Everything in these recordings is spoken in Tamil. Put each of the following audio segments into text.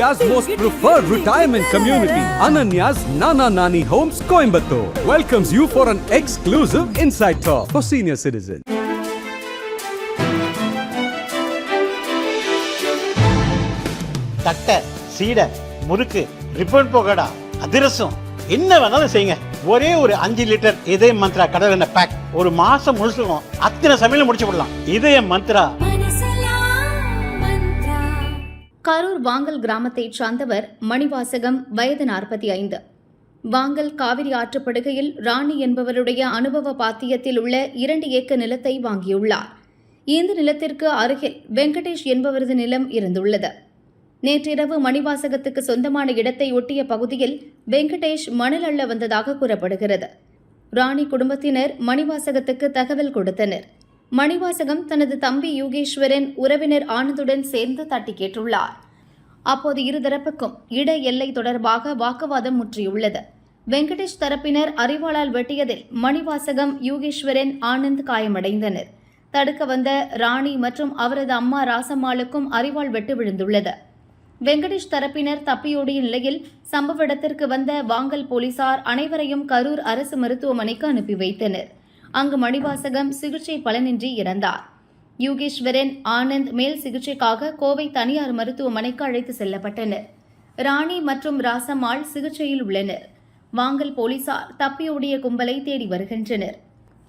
India's most preferred retirement community, Ananya's Nana Nani Homes, Coimbatore, welcomes you for an exclusive inside talk for senior citizens. தட்டை சீடை முறுக்கு ரிப்பன் போகடா அதிரசம் என்ன வேணாலும் செய்யுங்க ஒரே ஒரு அஞ்சு லிட்டர் இதய மந்த்ரா கடல் எண்ணெய் பேக் ஒரு மாசம் முழுசுக்கும் அத்தனை சமையல முடிச்சு விடலாம் இதய மந்த்ரா கரூர் வாங்கல் கிராமத்தைச் சார்ந்தவர் மணிவாசகம் வயது நாற்பத்தி ஐந்து வாங்கல் காவிரி ஆற்றுப்படுகையில் ராணி என்பவருடைய அனுபவ பாத்தியத்தில் உள்ள இரண்டு ஏக்கர் நிலத்தை வாங்கியுள்ளார். இந்த நிலத்திற்கு அருகில் வெங்கடேஷ் என்பவரது நிலம் இருந்துள்ளது. நேற்றிரவு மணிவாசகத்துக்கு சொந்தமான இடத்தை ஒட்டிய பகுதியில் வெங்கடேஷ் மணல் அள்ள வந்ததாக கூறப்படுகிறது. ராணி குடும்பத்தினர் மணிவாசகத்துக்கு தகவல் கொடுத்தனர். மணிவாசகம் தனது தம்பி யோகேஸ்வரன் உறவினர் ஆனந்துடன் சேர்ந்து தட்டி கேட்டுள்ளார். அப்போது இருதரப்புக்கும் இட எல்லை தொடர்பாக வாக்குவாதம் முற்றியுள்ளது. வெங்கடேஷ் தரப்பினர் அறிவாளால் வெட்டியதில் மணிவாசகம் யோகேஸ்வரன் ஆனந்த் காயமடைந்தனர். தடுக்க வந்த ராணி மற்றும் அவரது அம்மா ராசம்மாளுக்கும் அறிவாள் வெட்டு விழுந்துள்ளது. வெங்கடேஷ் தரப்பினர் தப்பியோடிய நிலையில் சம்பவ இடத்திற்கு வந்த வாங்கல் போலீசார் அனைவரையும் கரூர் அரசு மருத்துவமனைக்கு அனுப்பி வைத்தனர். அங்கு மணிவாசகம் சிகிச்சை பலனின்றி இறந்தார். யோகேஸ்வரன் ஆனந்த் மேல் சிகிச்சைக்காக கோவை தனியார் மருத்துவமனைக்கு அழைத்து செல்லப்பட்டனர். ராணி மற்றும் ராசம்மாள் சிகிச்சையில் உள்ளனர். வாங்கல் போலீசார் தப்பியோடிய கும்பலை தேடி வருகின்றனர்.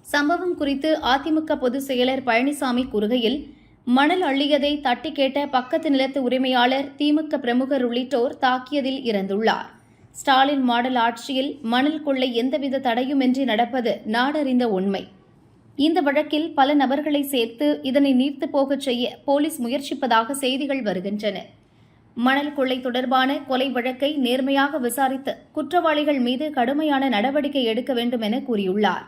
சம்பவம் குறித்து அதிமுக பொதுச் செயலர் பழனிசாமி கூறுகையில் மணல் அள்ளியதை தட்டி கேட்ட பக்கத்து நிலத்து உரிமையாளர் திமுக பிரமுகர் உள்ளிட்டோர் தாக்கியதில் இறந்துள்ளார். ஸ்டாலின் மாடல் ஆட்சியில் மணல் கொள்ளை எந்தவித தடையுமின்றி நடப்பது நாடறிந்த உண்மை. இந்த வழக்கில் பல நபர்களை சேர்த்து இதனை நீர்த்து போகச் செய்ய போலீஸ் முயற்சிப்பதாக செய்திகள் வருகின்றன. மணல் கொள்ளை தொடர்பான கொலை வழக்கை நேர்மையாக விசாரித்து குற்றவாளிகள் மீது கடுமையான நடவடிக்கை எடுக்க வேண்டும் என கூறியுள்ளார்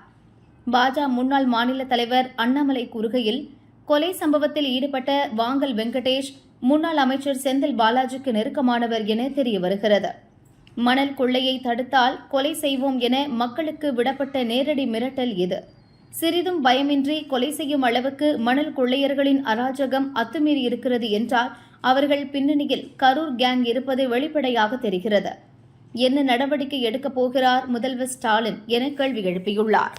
பாஜக முன்னாள் மாநில தலைவர் அண்ணாமலை கூறுகையில் கொலை சம்பவத்தில் ஈடுபட்ட வாங்கல் வெங்கடேஷ் முன்னாள் அமைச்சர் செந்தில் பாலாஜிக்கு நெருக்கமானவர் என தெரிய வருகிறது மணல் கொள்ளையை தடுத்தால் கொலை செய்வோம் என மக்களுக்கு விடப்பட்ட நேரடி மிரட்டல் இது. சிறிதும் பயமின்றி கொலை செய்யும் அளவுக்கு மணல் கொள்ளையர்களின் அராஜகம் அத்துமீறி இருக்கிறது என்றால் அவர்கள் பின்னணியில் கரூர் கேங் இருப்பது வெளிப்படையாக தெரிகிறது. என்ன நடவடிக்கை எடுக்கப் போகிறார் முதல்வர் ஸ்டாலின் என கேள்வி எழுப்பியுள்ளார்.